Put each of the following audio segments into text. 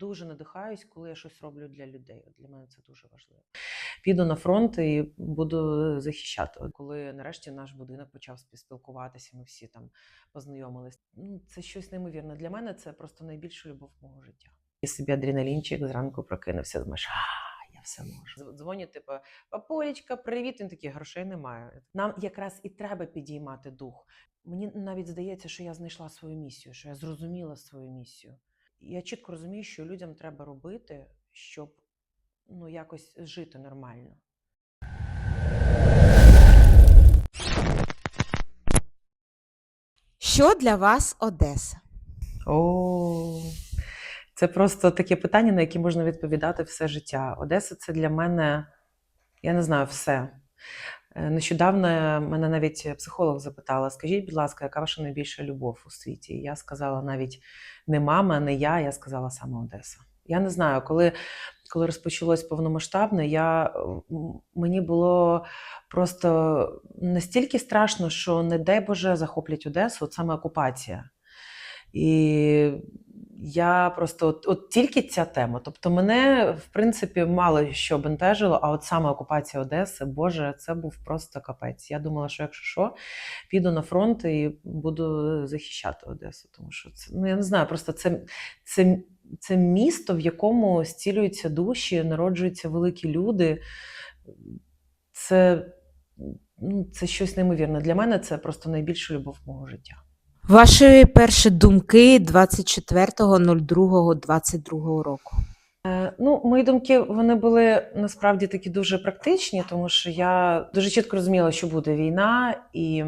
дуже надихаюсь, коли я щось роблю для людей. Для мене це дуже важливо. Піду на фронт і буду захищати. Коли нарешті наш будинок почав спілкуватися, ми всі там познайомились. Ну, це щось неймовірне. Для мене це просто найбільша любов мого життя. І собі адреналінчик зранку прокинувся, думаєш, а я все можу. Дзвонять, типу, папулечка, привіт. Він такий, грошей немає. Нам якраз і треба підіймати дух. Мені навіть здається, що я знайшла свою місію, що я зрозуміла свою місію. Я чітко розумію, що людям треба робити, щоб ну, якось жити нормально. Що для вас Одеса? О, це просто таке питання, на яке можна відповідати все життя. Одеса це для мене, я не знаю, все. Е, Нещодавно мене навіть психолог запитала: скажіть, будь ласка, яка ваша найбільша любов у світі? Я сказала навіть не мама, не я, я сказала саме Одеса. Я не знаю, коли, коли розпочалось повномасштабне, я, мені було просто настільки страшно, що не дай Боже захоплять Одесу, от саме окупація. І я просто от, от тільки ця тема. Тобто, мене в принципі мало що бентежило, а от саме окупація Одеси, Боже, це був просто капець. Я думала, що якщо що, піду на фронт і буду захищати Одесу. Тому що це ну я не знаю, просто це, це, це місто, в якому зцілюються душі, народжуються великі люди. Це, ну, це щось неймовірне. Для мене це просто найбільша любов мого життя. Ваші перші думки 24.02.22 року. Е, Ну, мої думки вони були насправді такі дуже практичні, тому що я дуже чітко розуміла, що буде війна, і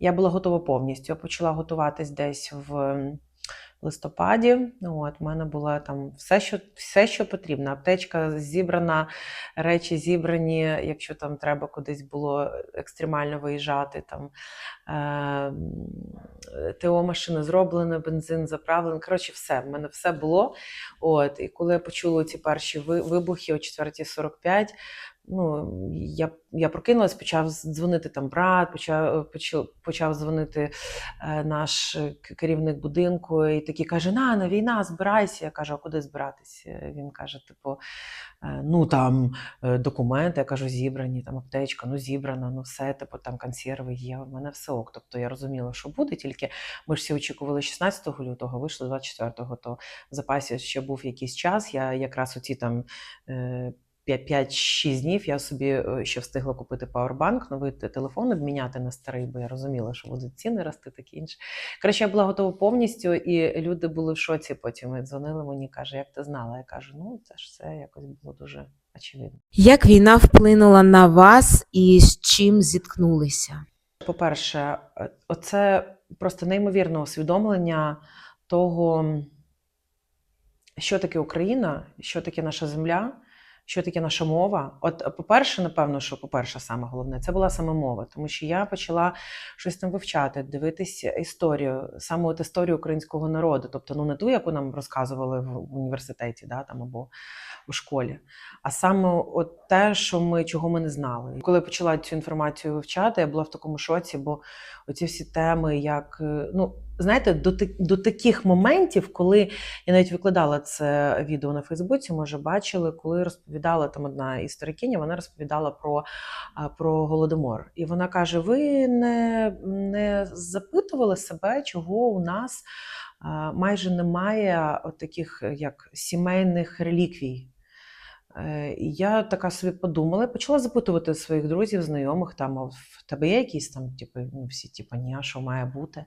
я була готова повністю. Я почала готуватись десь в листопаді. Ну, От, в мене було там все, що, все, що потрібно. Аптечка зібрана, речі зібрані, якщо там треба кудись було екстремально виїжджати. Там, е, ТО машина зроблена, бензин заправлений. Коротше, все. В мене все було. От, і коли я почула ці перші вибухи о 4.45, ну, я, я прокинулась, почав дзвонити там брат, почав, почав, почав дзвонити е, наш е, керівник будинку, і такий каже: на, на війна, збирайся. Я кажу, а куди збиратися? Він каже: типу, е, ну там е, документи, я кажу, зібрані, там аптечка, ну зібрана, ну все, типу, там консерви є, у мене все ок. Тобто я розуміла, що буде, тільки ми ж всі очікували 16 лютого, вийшли 24-го, то в запасі ще був якийсь час. Я якраз оці там. Е, 5-6 днів я собі е, ще встигла купити пауербанк, новий телефон обміняти на старий, бо я розуміла, що будуть ціни рости, таке інше. Коротше, я була готова повністю, і люди були в шоці потім. І дзвонили мені, каже, як ти знала? Я кажу, ну це ж все якось було дуже очевидно. Як війна вплинула на вас і з чим зіткнулися? По-перше, е, оце просто неймовірне усвідомлення того, що таке Україна, що таке наша земля, що таке наша мова. От, е, по-перше, напевно, що по-перше, саме головне, це була саме мова, тому що я почала щось там вивчати, дивитися історію, саме от історію українського народу, тобто ну не ту, яку нам розказували в університеті, да, там або у школі, а саме от те, що ми чого ми не знали. Коли почала цю інформацію вивчати, я була в такому шоці, бо оці всі теми, як е, ну знаєте, до, до таких моментів, коли я навіть викладала це відео на Фейсбуці, може бачили, коли розповідала там одна історикиня, вона розповідала про, про голодомор. І вона каже: ви не, не запитували себе, чого у нас майже немає от таких як сімейних реліквій. Е, я така собі подумала, почала запитувати своїх друзів, знайомих, там, в тебе є якісь там, типу, ну, всі, типу, ні, а що має бути.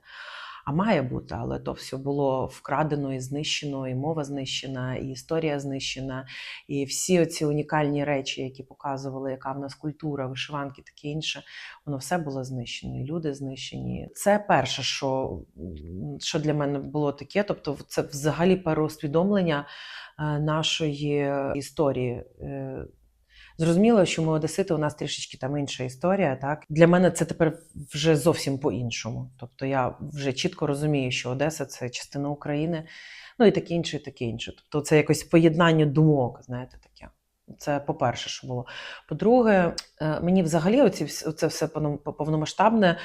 А має бути, але то все було вкрадено і знищено, і мова знищена, і історія знищена, і всі оці унікальні речі, які показували, яка в нас культура, вишиванки, таке інше, воно все було знищено, і люди знищені. Це перше, що, що для мене було таке. Тобто, це взагалі переусвідомлення е, нашої історії. Е, Зрозуміло, що ми одесити, у нас трішечки там інша історія. Так для мене це тепер вже зовсім по-іншому. Тобто я вже чітко розумію, що Одеса це частина України, ну і таке інше, і таке інше. Тобто це якось поєднання думок, знаєте, таке. Це по-перше, що було. По-друге, е, мені взагалі оці, оце все повно- повномасштабне, е,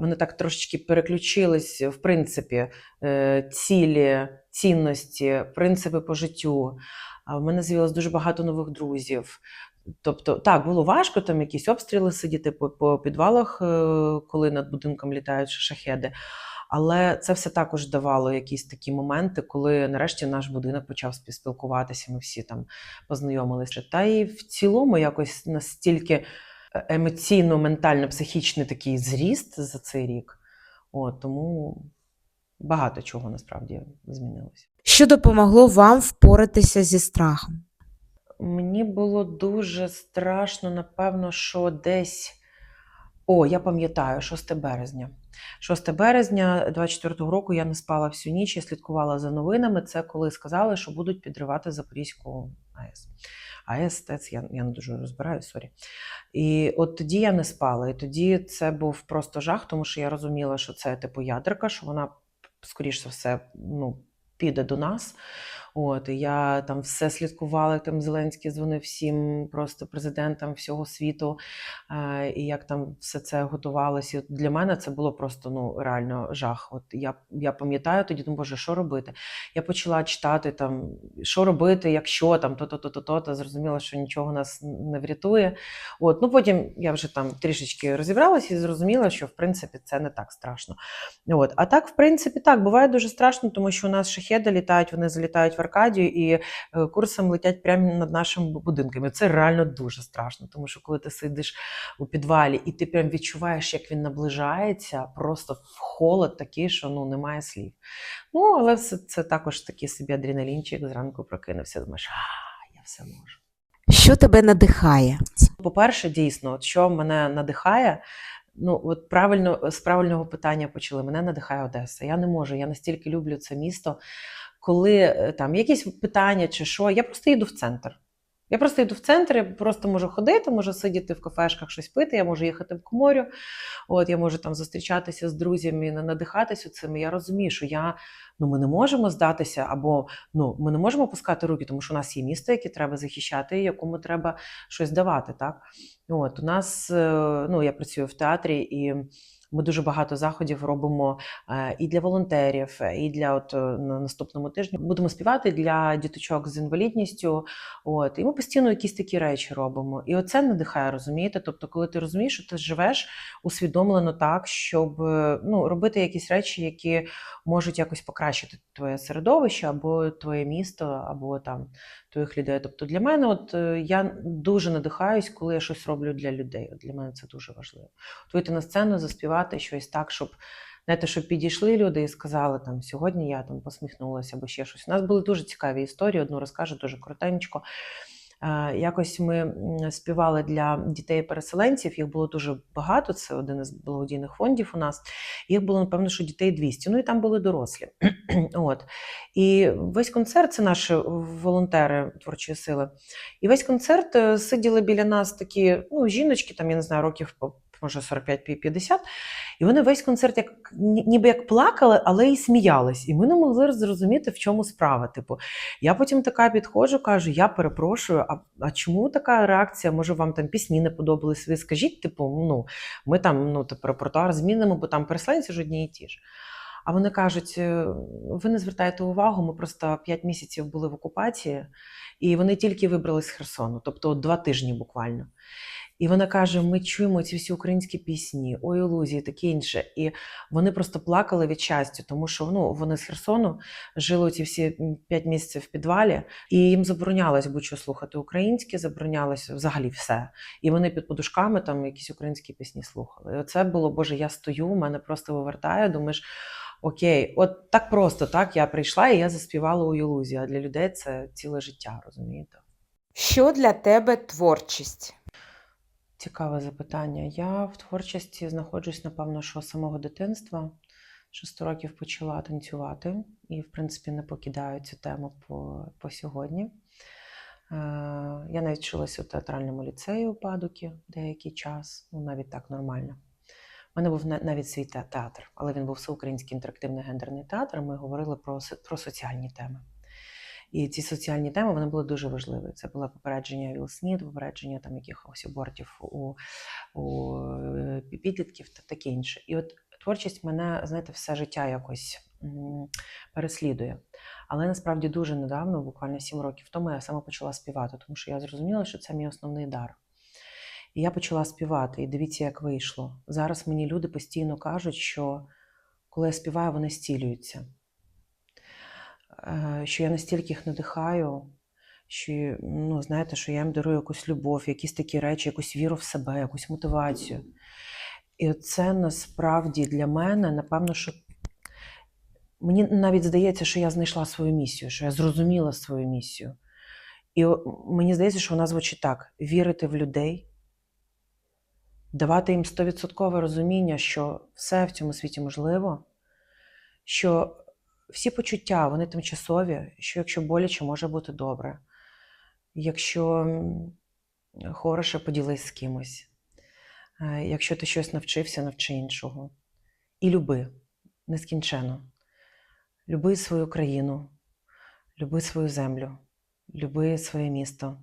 мене так трошечки переключились, в принципі, е, цілі, цінності, принципи по життю. В мене з'явилось дуже багато нових друзів. Тобто, так, було важко там якісь обстріли сидіти по, по підвалах, е, коли над будинком літають шахеди. Але це все також давало якісь такі моменти, коли нарешті наш будинок почав співспілкуватися. Ми всі там познайомилися. Та і в цілому якось настільки емоційно, ментально, психічний такий зріст за цей рік. От, тому багато чого насправді змінилося. Що допомогло вам впоратися зі страхом? Мені було дуже страшно, напевно, що десь. О, я пам'ятаю, 6 березня. 6 березня 24-го року я не спала всю ніч, я слідкувала за новинами. Це коли сказали, що будуть підривати Запорізьку АЕС. АЕС, ТЕЦ, я, я не дуже розбираю, сорі. І от тоді я не спала. І тоді це був просто жах, тому що я розуміла, що це типу ядерка, що вона, скоріш за все, ну, піде до нас. От, і я там все слідкувала, там Зеленський дзвонив всім просто президентам всього світу, е, і як там все це готувалося. Для мене це було просто ну, реально жах. От я, я пам'ятаю тоді, думаю, боже, що робити? Я почала читати там, що робити, якщо там то-то, то-то, то-то, зрозуміла, що нічого нас не врятує. От, ну потім я вже там трішечки розібралася і зрозуміла, що в принципі це не так страшно. От. А так, в принципі, так, буває дуже страшно, тому що у нас шахеди літають, вони залітають в Аркадію і е, курсом летять прямо над нашим будинками. Це реально дуже страшно, тому що коли ти сидиш у підвалі і ти прям відчуваєш, як він наближається, просто в холод такий, що ну немає слів. Ну, але все це також такий собі адреналінчик зранку прокинувся. Думаєш, а я все можу. Що тебе надихає? По-перше, дійсно, от що мене надихає. Ну, от правильно з правильного питання почали. Мене надихає Одеса. Я не можу. Я настільки люблю це місто. Коли е, там якісь питання чи що, я просто йду в центр. Я просто йду в центр, я просто можу ходити, можу сидіти в кафешках, щось пити, я можу їхати в коморю, от я можу там зустрічатися з друзями, надихатися цим. Я розумію, що я ну ми не можемо здатися, або ну ми не можемо пускати руки, тому що у нас є місто, яке треба захищати, якому треба щось давати. Так от у нас е, ну я працюю в театрі і. Ми дуже багато заходів робимо е, і для волонтерів, і для от е, на наступному тижні будемо співати для діточок з інвалідністю. От і ми постійно якісь такі речі робимо. І оце надихає, розумієте? Тобто, коли ти розумієш, що ти живеш усвідомлено так, щоб е, ну робити якісь речі, які можуть якось покращити твоє середовище або твоє місто, або там твоїх людей. Тобто для мене, от е, я дуже надихаюсь, коли я щось роблю для людей. От для мене це дуже важливо. Вийти на сцену, заспівати щось так, щоб. Знаєте, щоб підійшли люди і сказали там сьогодні я там посміхнулася або ще щось. У нас були дуже цікаві історії. Одну розкажу дуже коротенько. Е, Якось ми співали для дітей-переселенців. Їх було дуже багато. Це один із благодійних фондів у нас. Їх було напевно, що дітей 200. Ну і там були дорослі. От і весь концерт це наші волонтери творчої сили. І весь концерт е, сиділи біля нас такі ну, жіночки, там я не знаю, років може 45-50. І вони весь концерт як ніби як плакали, але і сміялись. І ми не могли зрозуміти, в чому справа. Типу, я потім така підходжу, кажу: я перепрошую, а, а чому така реакція? Може, вам там пісні не подобались? Ви скажіть, типу, ну ми там ну, типу, репертуар змінимо, бо там переселенці ж одні і ті ж. А вони кажуть: «Е, ви не звертаєте увагу, ми просто 5 місяців були в окупації, і вони тільки вибрались з Херсону, тобто два тижні буквально. І вона каже: ми чуємо ці всі українські пісні, ой, ілузії, таке інше. І вони просто плакали від щастя, тому що ну, вони з Херсону жили ці всі п'ять місяців в підвалі, і їм заборонялось будь-що слухати українське, заборонялось взагалі все. І вони під подушками там якісь українські пісні слухали. І оце було, Боже, я стою, мене просто вивертає, думаєш. Окей, от так просто, так я прийшла і я заспівала у Юлузі. А для людей це ціле життя, розумієте? Що для тебе творчість? Цікаве запитання. Я в творчості знаходжусь, напевно, що з самого дитинства. Шести років почала танцювати і, в принципі, не покидаю цю тему по, по сьогодні. Е, я навіть вчилася у театральному ліцеї у Падукі деякий час, ну навіть так нормально. У мене був навіть свій театр, але він був всеукраїнський інтерактивний гендерний театр. Ми говорили про, про соціальні теми. І ці соціальні теми вони були дуже важливі. Це було попередження ВІЛ-СНІД, попередження там якихось абортів у, у підлітків та таке інше. І от творчість мене, знаєте, все життя якось переслідує. Але насправді дуже недавно, буквально 7 років тому, я саме почала співати, тому що я зрозуміла, що це мій основний дар. І я почала співати, і дивіться, як вийшло. Зараз мені люди постійно кажуть, що коли я співаю, вони зцілюються. Е, Що я настільки їх надихаю, що ну, знаєте, що я їм дарую якусь любов, якісь такі речі, якусь віру в себе, якусь мотивацію. І це насправді для мене, напевно, що мені навіть здається, що я знайшла свою місію, що я зрозуміла свою місію. І мені здається, що вона звучить так: вірити в людей, давати їм стовідсоткове розуміння, що все в цьому світі можливо, що всі почуття вони тимчасові, що якщо боляче, може бути добре. Якщо хороше, поділись з кимось. Е, Якщо ти щось навчився, навчи іншого. І люби нескінченно. Люби свою країну, люби свою землю, люби своє місто,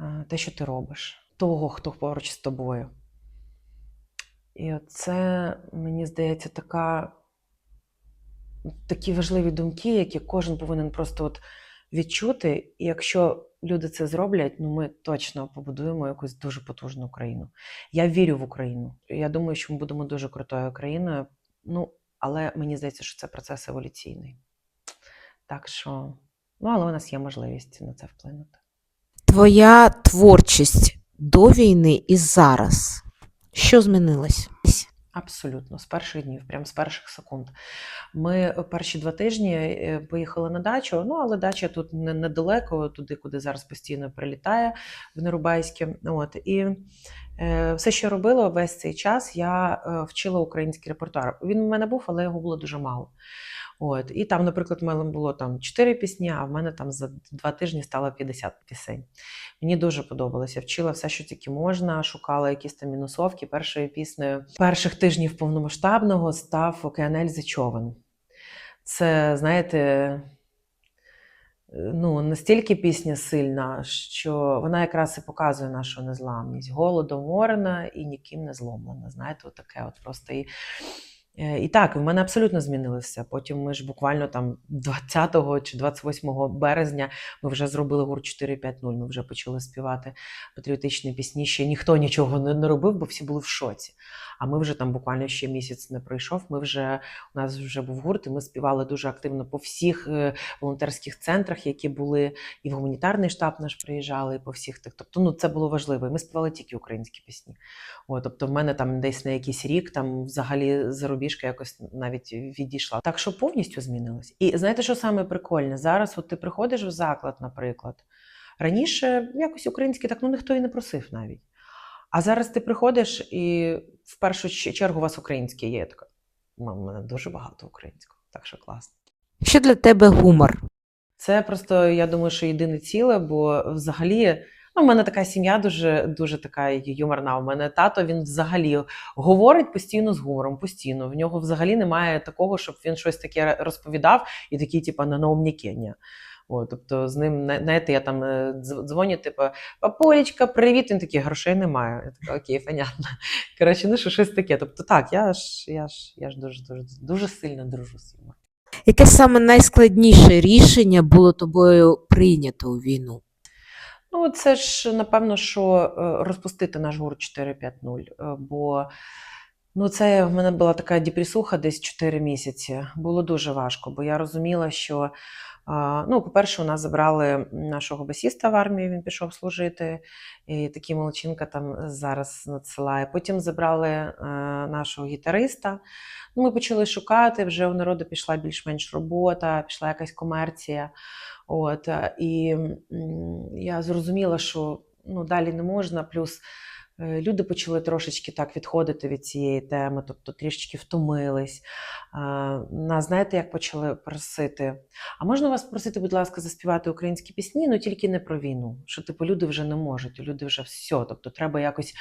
е, те, що ти робиш, того, хто поруч з тобою. І це, мені здається, така, такі важливі думки, які кожен повинен просто от відчути. І якщо люди це зроблять, ну ми точно побудуємо якусь дуже потужну країну. Я вірю в Україну. Я думаю, що ми будемо дуже крутою країною. Ну, але мені здається, що це процес еволюційний. Так що, ну, але у нас є можливість на це вплинути. Твоя творчість до війни і зараз. Що змінилось? Абсолютно, з перших днів, прямо з перших секунд. Ми е, перші два тижні е, поїхали на дачу. Ну, але дача тут недалеко, туди, куди зараз постійно прилітає в Нерубайське. От і все, що робила весь цей час, я е, вчила український репертуар. Він у мене був, але його було дуже мало. От і там, наприклад, в мене було там 4 пісні, а в мене там за два тижні стало 50 пісень. Мені дуже подобалося. Вчила все, що тільки можна, шукала якісь там мінусовки. Першою піснею перших тижнів повномасштабного став Океанель Зечовен. Це, знаєте, е, ну, настільки пісня сильна, що вона якраз і показує нашу незламність. Голодом морена і ніким не зломлена. Знаєте, таке от просто. І, е, і так, в мене абсолютно змінилося. Потім ми ж буквально там 20 чи 28 березня ми вже зробили гурт 450, Ми вже почали співати патріотичні пісні. Ще ніхто нічого не робив, бо всі були в шоці. А ми вже там буквально ще місяць не пройшов. Ми вже у нас вже був гурт, і ми співали дуже активно по всіх е, волонтерських центрах, які були, і в гуманітарний штаб наш приїжджали, і по всіх тих. Тобто, ну це було важливо. І ми співали тільки українські пісні. О, тобто, в мене там десь на якийсь рік там взагалі зарубіжка якось навіть відійшла. Так що повністю змінилось. І знаєте, що саме прикольне? Зараз, от ти приходиш в заклад, наприклад. Раніше якось українське так ну ніхто і не просив навіть. А зараз ти приходиш і в першу чергу у вас українське є. Я така, «У мене дуже багато українського, так що класно. Що для тебе гумор? Це просто, я думаю, що єдине ціле, бо взагалі. Ну, у мене така сім'я дуже дуже така юморна. У мене тато він взагалі говорить постійно з гумором, постійно. В нього взагалі немає такого, щоб він щось таке розповідав і такий, типу, на наумніки. О, тобто з ним, знаєте, я там е, дзвоню, типу, папулечка, привіт. Він такий, грошей немає. Я така, окей, понятно. Коротше, ну що щось таке. Тобто, так, я ж я ж я ж дуже дуже дуже сильно дружу з юмором. Яке саме найскладніше рішення було тобою прийнято у війну? Ну, це ж напевно, що е, розпустити наш гурт 450, е, бо ну, це в мене була така депресуха десь 4 місяці. Було дуже важко, бо я розуміла, що ну, по-перше, у нас забрали нашого басіста в армію, він пішов служити, і такий молодчинка там зараз надсилає. Потім забрали е, нашого гітариста. Ну, Ми почали шукати, вже у народу пішла більш-менш робота, пішла якась комерція. От, е, і я зрозуміла, що ну, далі не можна. Плюс люди почали трошечки так відходити від цієї теми, тобто трішечки втомились. Е, Нас знаєте, як почали просити? А можна вас просити, будь ласка, заспівати українські пісні, ну тільки не про війну. Що типу люди вже не можуть, люди вже все. Тобто треба якось.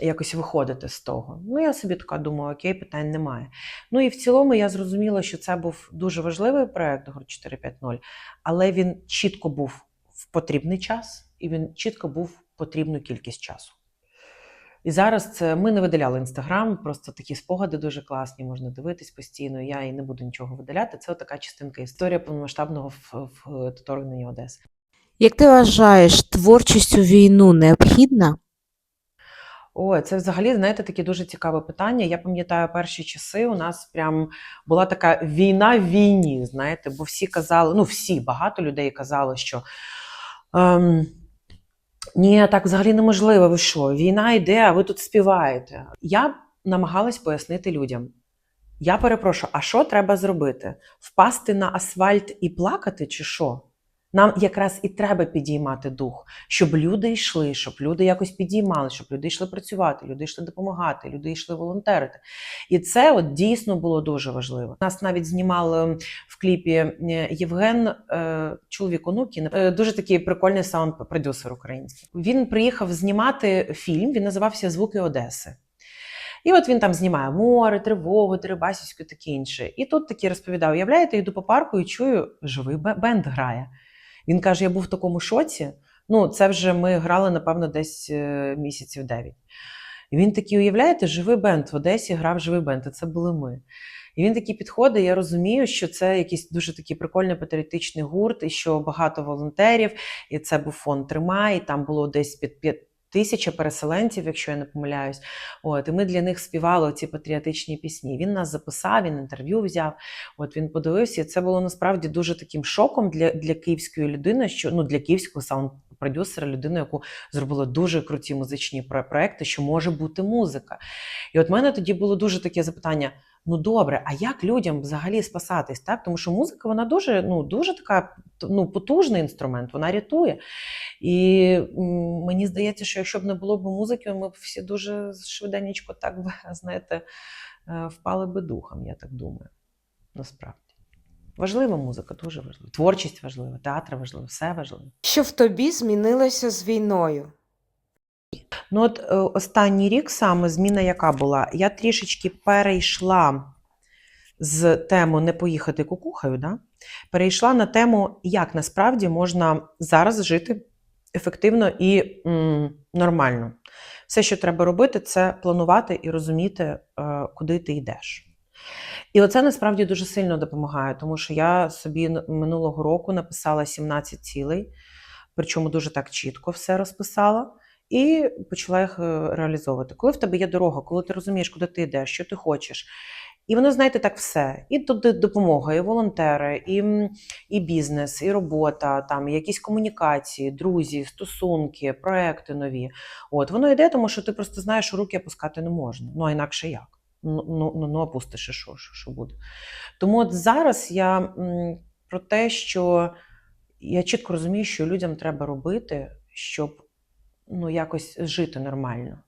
Якось виходити з того. Ну, я собі така думаю, окей, питань немає. Ну і в цілому я зрозуміла, що це був дуже важливий проект гурт 450, але він чітко був в потрібний час, і він чітко був потрібну кількість часу. І зараз це ми не видаляли інстаграм, просто такі спогади дуже класні, можна дивитись постійно. Я і не буду нічого видаляти. Це така частинка історія повномасштабного вторгнення Одеси. Як ти вважаєш, творчість у війну необхідна? Ой, це взагалі, знаєте, таке дуже цікаве питання. Я пам'ятаю перші часи. У нас прям була така війна в війні. Знаєте, бо всі казали, ну всі багато людей казали, що ем, ні, так взагалі неможливо. Ви що? Війна йде, а ви тут співаєте. Я намагалась пояснити людям. Я перепрошую, а що треба зробити? Впасти на асфальт і плакати, чи що? Нам якраз і треба підіймати дух, щоб люди йшли, щоб люди якось підіймали, щоб люди йшли працювати, люди йшли допомагати, люди йшли волонтерити. І це от дійсно було дуже важливо. Нас навіть знімали в кліпі е, Євген, е, чоловік онукін, е, дуже такий прикольний саунд-продюсер український. Він приїхав знімати фільм, він називався Звуки Одеси. І от він там знімає море, тривогу, Теребасівську, таке інше. І тут такий розповідав: уявляєте, йду по парку і чую, живий бенд грає. Він каже: я був в такому шоці. Ну, це вже ми грали, напевно, десь е, місяців дев'ять. І він такий, уявляєте, живий бенд в Одесі грав живий бенд, і це були ми. І він такий підходить, я розумію, що це якийсь дуже такий прикольний патріотичний гурт, і що багато волонтерів, і це був фонд Тримай, і там було десь під тисяча переселенців, якщо я не помиляюсь. От, і ми для них співали ці патріотичні пісні. Він нас записав, він інтерв'ю взяв. От він подивився, і це було насправді дуже таким шоком для, для київської людини, що ну для київського саунд-продюсера, людини, яку зробила дуже круті музичні проекти, що може бути музика. І от мене тоді було дуже таке запитання: ну добре, а як людям взагалі спасатись? Так? Тому що музика вона дуже, ну, дуже така ну, потужний інструмент, вона рятує. І мені здається, що якщо б не було б музики, ми б всі дуже швиденечко так би, знаєте, е, впали би духом, я так думаю. Насправді. Важлива музика, дуже важлива. Творчість важлива, театр важливий, все важливо. Що в тобі змінилося з війною? Ну, от е, останній рік саме зміна яка була? Я трішечки перейшла з теми не поїхати кукухою, да? перейшла на тему, як насправді можна зараз жити ефективно і м, нормально. Все, що треба робити, це планувати і розуміти, е, куди ти йдеш. І оце насправді дуже сильно допомагає, тому що я собі минулого року написала 17 цілей, причому дуже так чітко все розписала і почала їх е, реалізовувати. Коли в тебе є дорога, коли ти розумієш, куди ти йдеш, що ти хочеш. І воно, знаєте, так все. І допомога, і волонтери, і, і бізнес, і робота, там, і якісь комунікації, друзі, стосунки, проекти нові. От воно йде, тому що ти просто знаєш, що руки опускати не можна. Ну а інакше як? Ну, ну, ну, ну опустиш, що, що, що буде. Тому от зараз я про те, що я чітко розумію, що людям треба робити, щоб ну, якось жити нормально.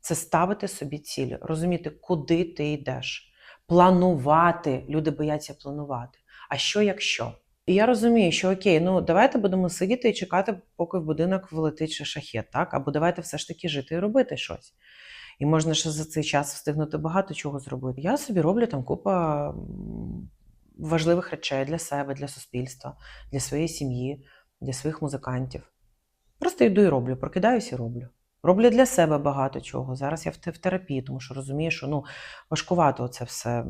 Це ставити собі цілі, розуміти, куди ти йдеш, планувати. Люди бояться планувати. А що якщо? І я розумію, що окей, ну давайте будемо сидіти і чекати, поки в будинок влетить шахет, так? Або давайте все ж таки жити і робити щось. І можна ще за цей час встигнути багато чого зробити. Я собі роблю там купа важливих речей для себе, для суспільства, для своєї сім'ї, для своїх музикантів. Просто йду і роблю, прокидаюся і роблю. Роблю для себе багато чого. Зараз я в терапії, тому що розумію, що ну, важкувато це все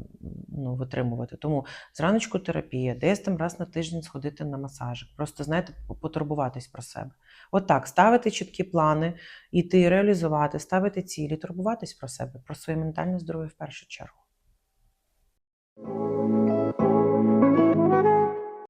ну, витримувати. Тому зраночку терапія, десь там раз на тиждень сходити на масажик. Просто, знаєте, потурбуватись про себе. Отак, ставити чіткі плани, іти реалізувати, ставити цілі, турбуватись про себе, про своє ментальне здоров'я в першу чергу.